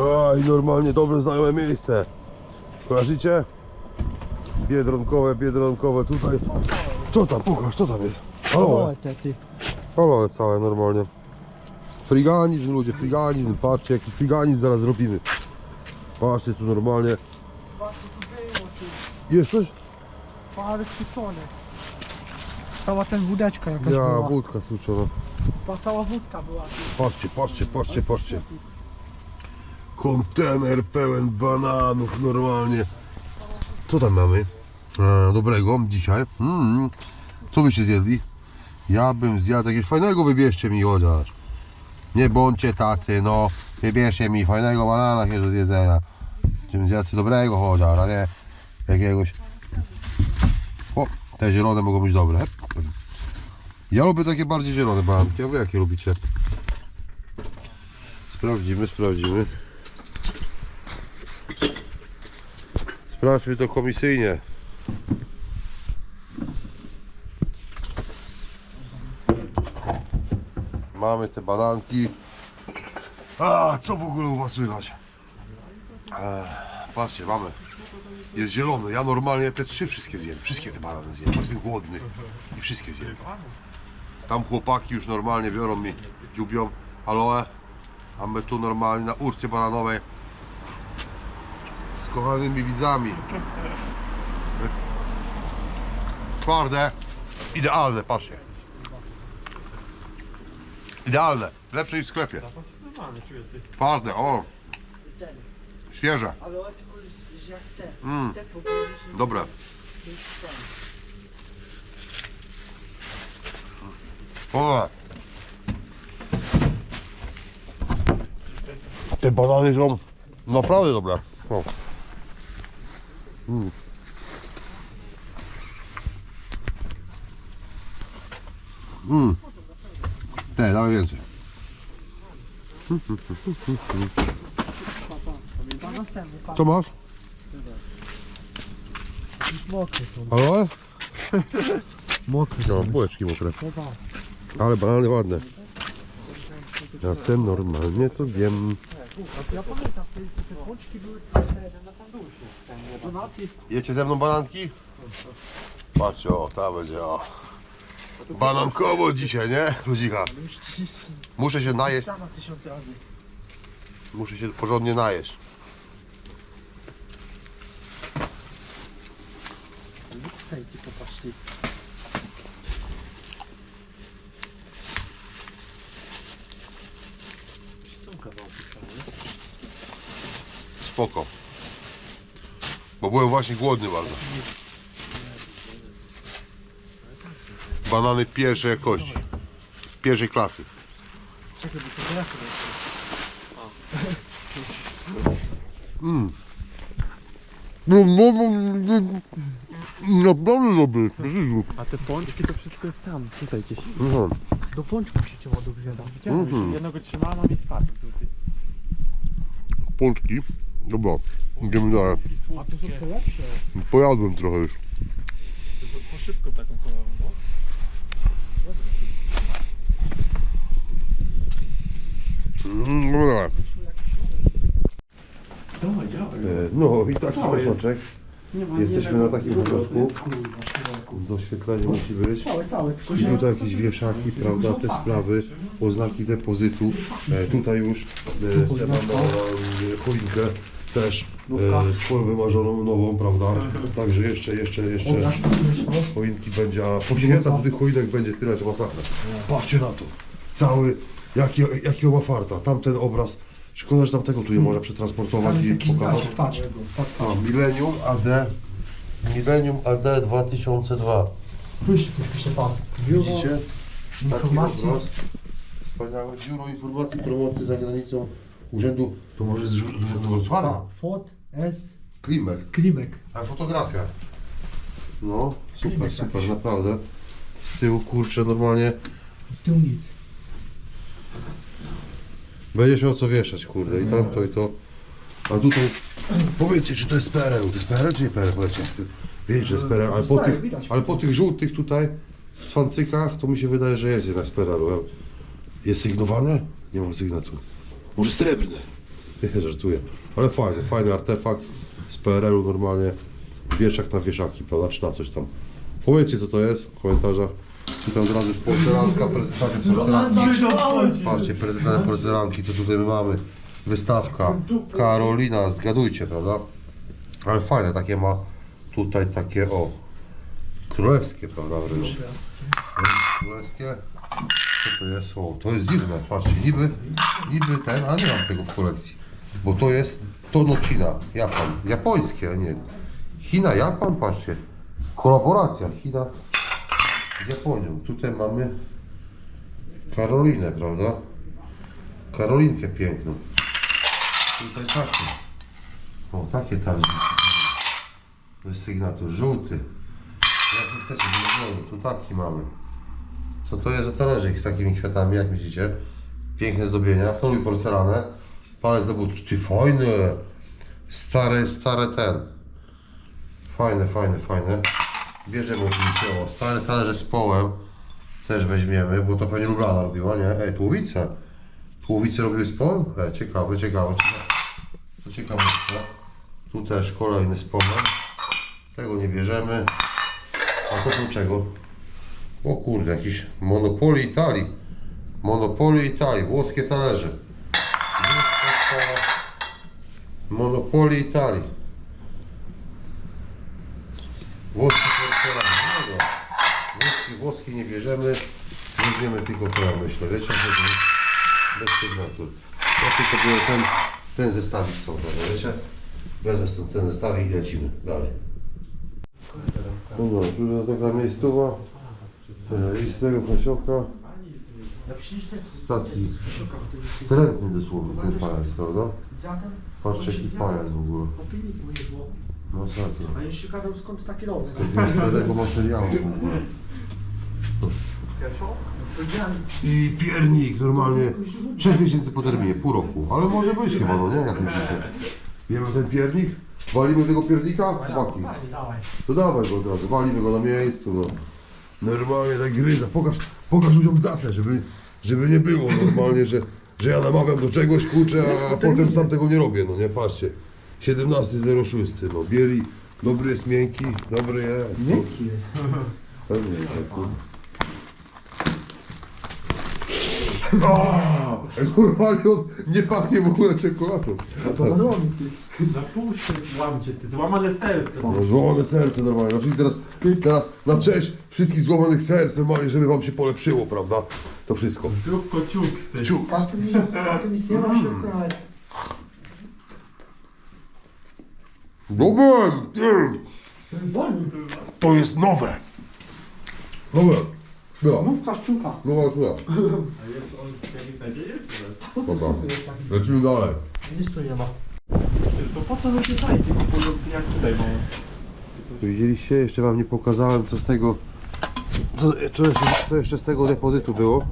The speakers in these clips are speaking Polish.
Oj, normalnie dobre znajome miejsce. Kojarzycie? Biedronkowe, biedronkowe tutaj. Co tam? Pokaż, co tam jest? Halo jest całe normalnie. Friganizm ludzie, friganizm. Patrzcie jaki friganizm zaraz robimy. Patrzcie tu normalnie. Jest coś? Parę skuczone. Cała ten wódeczka jakaś Ja, była. wódka suczona. Cała wódka była. Patrzcie, patrzcie, patrzcie, patrzcie. Kontener pełen bananów normalnie. Co tam mamy? E, dobrego dzisiaj. Mm, co byście zjedli? Ja bym zjadł jakiegoś fajnego, wybierzcie mi chociaż. Nie bądźcie tacy, no. Wybierzcie mi fajnego banana jakiegoś do zjedzenia. Żebym zjadł dobrego chociaż, a nie jakiegoś... O, te zielone mogą być dobre. Ja lubię takie bardziej zielone bananki, a wy jakie lubicie? Sprawdzimy, sprawdzimy. Sprawdźmy to komisyjnie. Mamy te bananki. A, co w ogóle u was słychać? Eee, patrzcie, mamy. Jest zielony. Ja normalnie te trzy wszystkie zjem. Wszystkie te banany zjem. Jestem głodny i wszystkie zjem. Tam chłopaki już normalnie biorą mi, dziubią aloe, a my tu normalnie na urcie bananowej kochanymi widzami. Twarde, idealne, patrzcie. Idealne, lepsze niż w sklepie. Twarde, o, świeże. Mm. Dobre. O. Te banany są naprawdę dobre. O. Mm. Mm. Te, damy więcej. Co masz? Mokry są. Aloe? Mokry No, bułeczki mokre. No tak. Ale banany ładne. Ja se normalnie to zjem. Ja pamiętam, te, te pączki były na sanduszy. Donaty. Jecie ze mną bananki? Patrzcie, o, ta będzie, o. Banankowo dzisiaj, nie? Ludzika. Muszę się najeść, razy. muszę się porządnie najeść. Fejki popatrzcie. Spoko. Bo byłem właśnie głodny bardzo. Banany pierwszej jakości. Pierwszej klasy. Czekaj, bo to telefon Mm. No, no, no, no, naprawdę dobry. A te pączki to wszystko jest tam, tutaj gdzieś. Mhm. Do pączków się ładnie wzięła. Widziałem, Mhm. jednego trzymałem, a mi spadł tutaj. Pączki. Dobra, idziemy dalej. A to są te lepsze. Pojadłem trochę już. Po szybko taką kolorą, no. Mm, Dobra. Dawaj, działaj. E, No i taki. Nie ma Jesteśmy na takim pasoczku. Doświetlenie musi być. Całe, całe. I tutaj jakieś wieszaki, prawda, te sprawy, oznaki depozytu. E, tutaj już e, se mamy e, choinkę też e, swoją wymarzoną, nową, prawda. Także jeszcze, jeszcze, jeszcze choinki będzie, a poświata do tych choinek będzie tyle, że masakra. Patrzcie na to. Cały, jaki, jakiego ma farta. Tamten obraz, szkoda, że tamtego tu nie można przetransportować i pokazać. patrz. A, Millennium AD, Millennium AD 2002. Wyjście coś pisze pan. Widzicie? Taki obraz. Wspaniałe Biuro Informacji Promocji za granicą Urzędu, to może z, z Urzędu Wrocławia? Fot S. Klimek, Klimek. a fotografia. No, super, Klimek super, jakiś. naprawdę. Z tyłu, kurczę, normalnie Z tyłu nic. będziesz miał co wieszać, kurde, i tamto, i to. A tutaj, powiedzcie, czy to jest PRL, to jest PRL, czy nie PRL, powiedzcie, z tym. wiecie, że jest PRL, ale po tych, ale po tych żółtych tutaj cwancykach, to mi się wydaje, że jest jednak z. Jest sygnowane? Nie mam sygnatu. Może srebrne. Nie, żartuję. Ale fajny, fajny artefakt z PRL-u normalnie. Wieszak na wieszaki, prawda? Czy na coś tam. Powiedzcie co to jest w komentarzach. I tam od razu już porcelanka, prezentacja porcelanki. Patrzcie, prezentacja porcelanki, co tutaj my mamy. Wystawka. Karolina, zgadujcie, prawda? Ale fajne, takie ma tutaj takie o królewskie, prawda wręcz. Królewskie. Co to jest? O, to jest dziwne, patrzcie, niby, niby ten, a nie mam tego w kolekcji. Bo to jest Tonocina, Japan, japońskie, a nie. China, Japan, patrzcie. Kolaboracja China z Japonią. Tutaj mamy Karolinę, prawda? Karolinkę piękną. Tutaj takie. O, takie talerzyki. Bez sygnatur, żółty. Jak nie chcecie, zielony, tu taki mamy. Co to jest za talerzyk z takimi kwiatami, jak myślicie? Piękne zdobienia, to lubi porcelanę. Palec do but, ty fajne. Stare, stare ten. Fajne, fajne, fajne. Bierzemy oczywiście, o, stare talerze z połem. Też weźmiemy, bo to pewnie Lublana robiła, nie? Ej, tłowice. Tłowice robiły z połem? Ej, ciekawe, ciekawe, ciekawe. To ciekawe, Tu też kolejny z połem. Tego nie bierzemy. A to do czego? O kurde, jakiś Monopoly Italii. Monopoly Italii, włoskie talerze. Monopoly Italii. Włoski porcelan. No dobra. Włoski, włoski nie bierzemy. Weźmiemy tylko to, myślę. Wiecie, że to jest bez sygnatur. Ja tylko biorę ten, ten zestawik są, prawda, wiecie? Wezmę stąd ten zestawik i lecimy dalej. No dobra, tu taka miejscowa. E, I z tego pasioka. Taki wstrętny dosłownie ten pajac, prawda? Patrzcie jaki pajac w ogóle. Masakra. A jeśli gadał skąd taki robię? Z takiego starego materiału w ogóle. I piernik normalnie 6 miesięcy po terminie, pół roku. Ale może być chyba, no nie? Jak myślicie? Wiemy ten piernik? Walimy tego piernika? Chłopaki. To dawaj go od razu, walimy go na miejscu, no. Normalnie tak gryza. Pokaż, pokaż ludziom datę, żeby, żeby nie było normalnie, że, że ja namawiam do czegoś, kurczę, a, a potem sam tego nie robię, no nie, patrzcie. 17.06, no, bieli, dobry jest miękki, dobry jest. Miękki jest. Pewnie, tak. Normalnie on nie pachnie w ogóle czekoladą. Podobny ty. Na pół się złamcie, ty złamane serce. No, złamane serce normalnie. No, czyli teraz, teraz na cześć wszystkich złamanych serc normalnie, żeby wam się polepszyło, prawda? To wszystko. Zrób kociuk z tym. Ciuk. A tu mi, a tu mi zjadł się mm, Wolny. To jest nowe. Nowe. Była. Mów kaszczuka. Nowa szula. A jest on jakiś nadzieję? czy Co to Dobra. Lecimy dalej. Nic tu nie ma. To po co ludzie porządki jak tutaj mają? Widzieliście? Jeszcze wam nie pokazałem co z tego co, co, jeszcze, co jeszcze z tego depozytu było.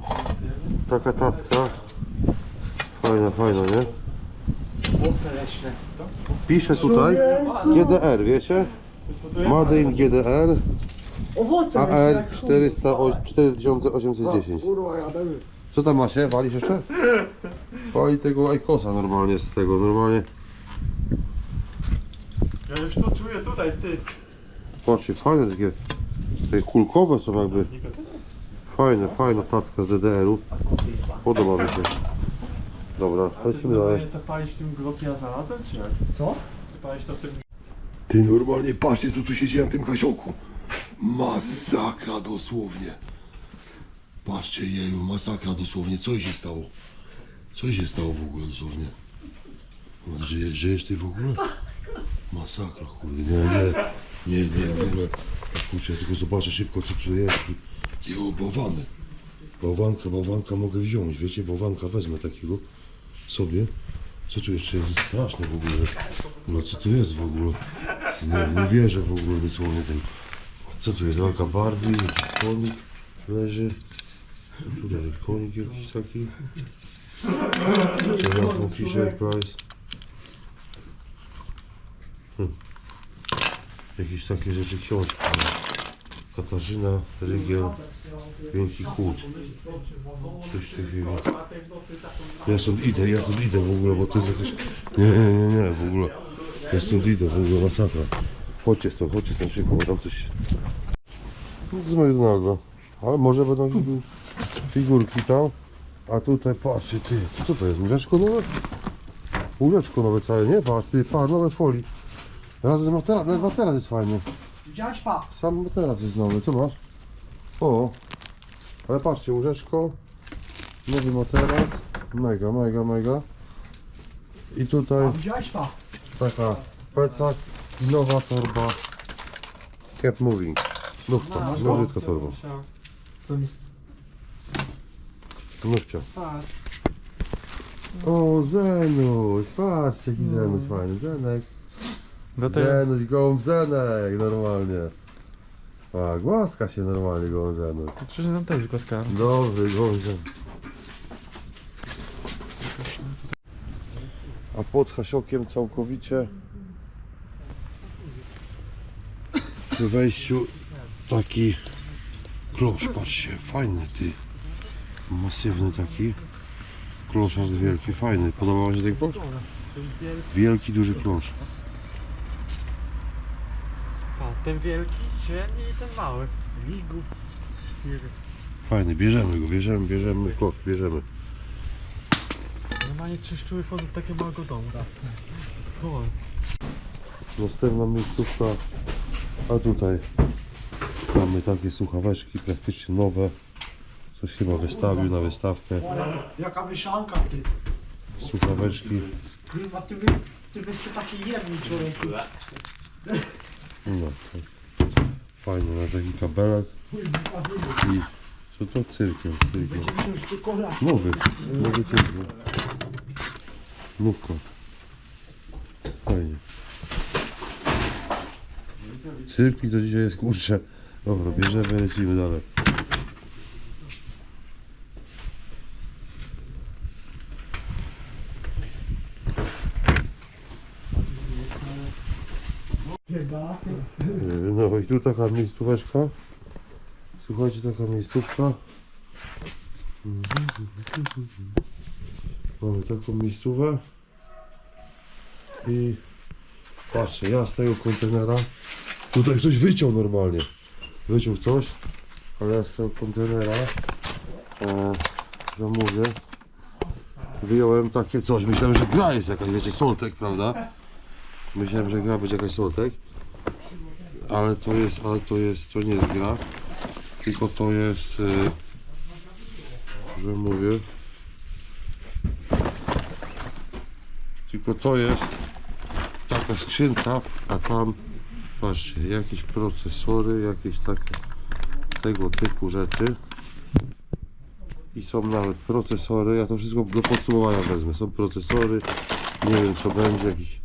Taka tacka. Fajna, fajna, nie? Pisze tutaj GDR, wiecie? Made in GDR Owoce AL leśne. 400, o- 4810. Kurwa, jademy. Co tam macie? Walisz jeszcze? Wali tego Ajkosa normalnie z tego, normalnie. Ja już to czuję tutaj, ty. Patrzcie, fajne takie, takie kulkowe są jakby. Fajne, fajna tacka z DDR-u. Podoba mi się. Dobra, lecimy dalej. To palić w tym grocie ja znalazłem, czy jak? Co? Ty palić to w tym... Ty normalnie patrzcie co tu się dzieje na tym kasioku. Masakra dosłownie. Patrzcie jeju, masakra dosłownie. Co się stało? Co się stało w ogóle dosłownie? No, Żyjesz, ty w ogóle? Masakra kurde. Nie, nie, nie, nie, w ogóle. Kurczę, ja tylko zobaczę szybko co tu jest. Jego bałwanek. Bałwanka, bałwanka mogę wziąć, wiecie, bałwanka wezmę takiego sobie. Co tu jeszcze jest straszne w ogóle? Ogóle co tu jest w ogóle? Nie, nie wierzę w ogóle dosłownie. Co tu jest? Walka Barbie, jakiś konik leży. Co tutaj? Konik jakiś taki. Tym Fisher Price? Hm. Jakieś takie rzeczy książki. Katarzyna Rygiel, Wielki Chłód. Coś takiego. Ja stąd idę, ja stąd idę w ogóle, bo to jest jakieś... Nie, nie, nie, nie, w ogóle. Ja stąd idę, w ogóle masakra. Chodźcie stąd, chodźcie stąd szybko, bo tam coś... Z McDonalda. Ale może będą jakieś figurki tam. A tutaj patrzcie, ty, co to jest? Łóżeczko nowe? Łóżeczko nowe całe, nie? Patrz, ty, patrz, nowe folii. Razem z materac, nawet materac jest fajny. Widziałeś pa? Sam materac jest nowy, co masz? O, ale patrzcie, łóżeczko, nowy materac, mega, mega, mega. I tutaj Widziałeś pa? taka plecak, nowa torba, kept moving. Nówka, nowiutka torba, To mi nówcia. patrz. O, Zenuś, patrzcie jaki Zenuś fajny, Zenek. Do tej... Zenuś, gołąb Zenek, normalnie. A, głaska się normalnie gołąb Zenuś. Przecież nam też głaskałem. Dobry, gołąb Zenuś. A pod Hasiokiem całkowicie przy wejściu taki klosz, patrzcie, fajny ty. Masywny taki. Kloszarz wielki, fajny. Podobał Wam się ten klosz? Wielki, duży klosz. A, ten wielki, średni i ten mały. Fajny, bierzemy go, bierzemy, bierzemy klosz, bierzemy. Normalnie czyszczyły wchodzą do takiego małego domu. O, Następna miejscówka, a tutaj mamy takie słuchaweczki praktycznie nowe. Coś chyba wystawił na wystawkę. Jaka wyszanka ty. Słuchaweczki, Kurwa, ty, byś się taki jemny człowieku. no fajny na taki kabelek i co to cyrkiem, cyrkiem. Nowy, nowy cyrkiem. Nówka. Fajnie. Cyrki to dzisiaj jest kurczę. Dobra, bierzemy, lecimy dalej. Biega. No i tu taka miejscóweczka. Słuchajcie, taka miejscówka. Mamy taką miejscówę. I patrzcie, ja z tego kontenera. Tutaj ktoś wyciął normalnie. Wyciął ktoś, ale z tego kontenera. E. Wyjąłem takie coś. Myślałem, że gra jest jakaś, wiecie, soltek, prawda? Myślałem, że gra będzie jakaś soltek ale to jest, ale to jest, to nie jest gra, tylko to jest, y, że mówię, tylko to jest taka skrzynka, a tam, patrzcie, jakieś procesory, jakieś takie tego typu rzeczy. I są nawet procesory, ja to wszystko do podsumowania wezmę, są procesory, nie wiem co będzie, jakiś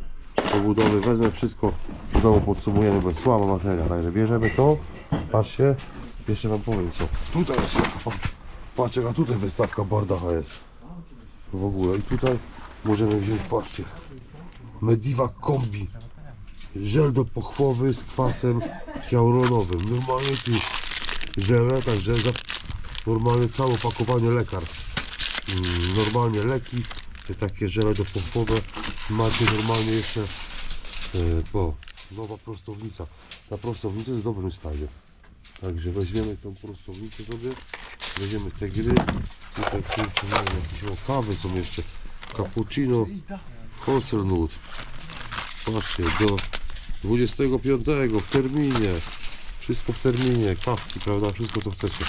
pobudowy, wezmę wszystko, domu podsumujemy, bo jest słaba materia, także bierzemy to, patrzcie, jeszcze wam powiem co, tutaj jest, patrzcie, a tutaj wystawka Bardacha jest, w ogóle. I tutaj możemy wziąć, patrzcie, Mediva Kombi, żel do pochwowy z kwasem hialuronowym, normalnie tu żele, także za, normalnie całe opakowanie lekarstw, Mm, normalnie leki, te takie żele do pochwowe, macie normalnie jeszcze e, bo nowa prostownica. Ta prostownica jest w dobrym stanie. Także weźmiemy tą prostownicę sobie, weźmiemy te gry, tutaj kurczę, wiem, jakieś o, kawy są jeszcze, cappuccino, Hazelnut. Patrzcie, do 25 w terminie, wszystko w terminie, kawki, prawda, wszystko co chcecie.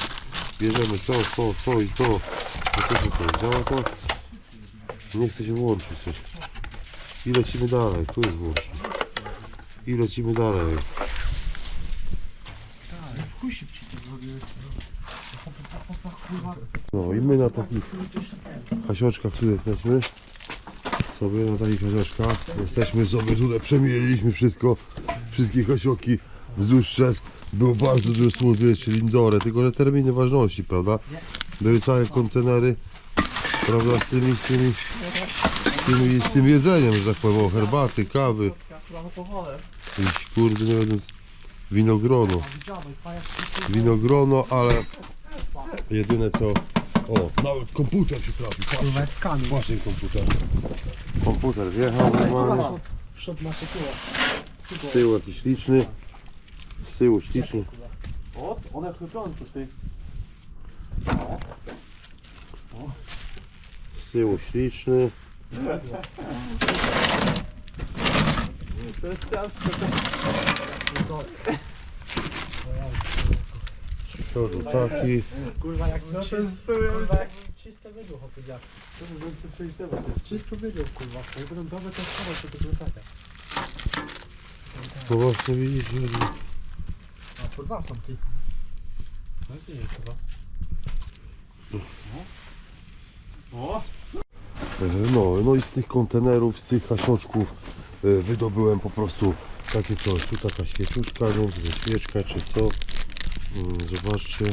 Bierzemy to, to, to i to. No to to, działa to? Nie chce się włączyć coś. I lecimy dalej, tu jest włącznik. I lecimy dalej. No i my na takich hasioczkach tu jesteśmy. Sobie na takich hasioczkach jesteśmy sobie tutaj, przemieliliśmy wszystko, wszystkie hasioki wzdłuż czas. Było bardzo dużo słodyczy, lindory, tylko że terminy ważności, prawda? Były całe kontenery, prawda, z tymi, z tymi, z tymi, z tym jedzeniem, że tak powiem, herbaty, kawy, jakieś kurde, nie wiem, Winogrono. Winogrono, ale jedyne co... O, nawet komputer się trafi. Patrz, ten komputer. Komputer wjechał normalnie. Przód ma takiego. Z tyłu jakiś liczny. Z tyłu śliczny. O, one chrupiące, ty. Z tyłu śliczny. To jest ciastko. Z przodu taki. Kurwa jak No to czysty, jest kurwa jak czyste wydło powiedział. To bym przejść do was. Czysty wydło kurwa. Jak będą dobre, to schować się do plecaka. No właśnie widzisz, że... A po dwa są ty. No i nie chyba. O! No, no i z tych kontenerów, z tych hasioczków e, wydobyłem po prostu takie coś. Tu taka świeczuszka, nie wiem, czy to świeczka, czy co. Mm, Zobaczcie.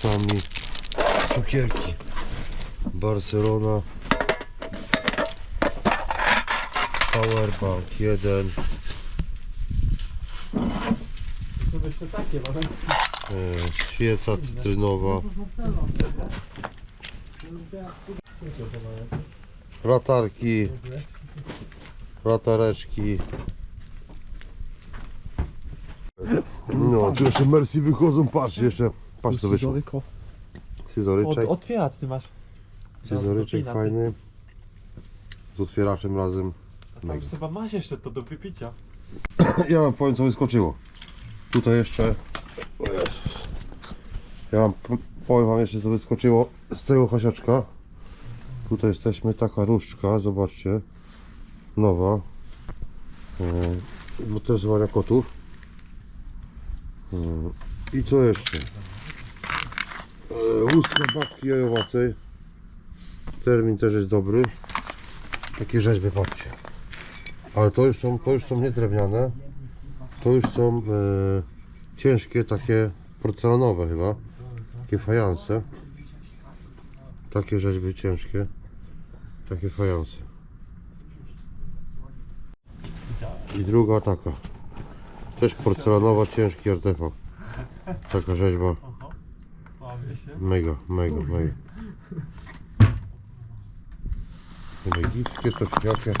Sami cukierki. Barcelona. Powerbank 1. To jeszcze takie. E, świeca cytrynowa. Latarki. Latareczki. No, tu jeszcze Mercy wychodzą, patrz jeszcze. Patrz co wyszło. Scyzoryczek. otwieracz ty masz. Scyzoryczek Dopina, fajny. Z otwieraczem razem. A tam Mega. chyba masz jeszcze to do wypicia. Ja wam powiem co wyskoczyło. Tutaj jeszcze. O Jezus. Ja wam powiem wam jeszcze co wyskoczyło z tego hasiaczka. Tutaj jesteśmy, taka różdżka, zobaczcie. Nowa. E, motoryzowania kotów. E, I co jeszcze? E, łuska babki jajowatej. Termin też jest dobry. Takie rzeźby, patrzcie. Ale to już są, to już są nie drewniane. To już są e, ciężkie, takie porcelanowe chyba. Takie fajanse. Takie rzeźby ciężkie. Takie fajanse. I druga taka. Też porcelanowa, ciężki artefakt. Taka rzeźba. Mega, mega, mega. Egipskie to czy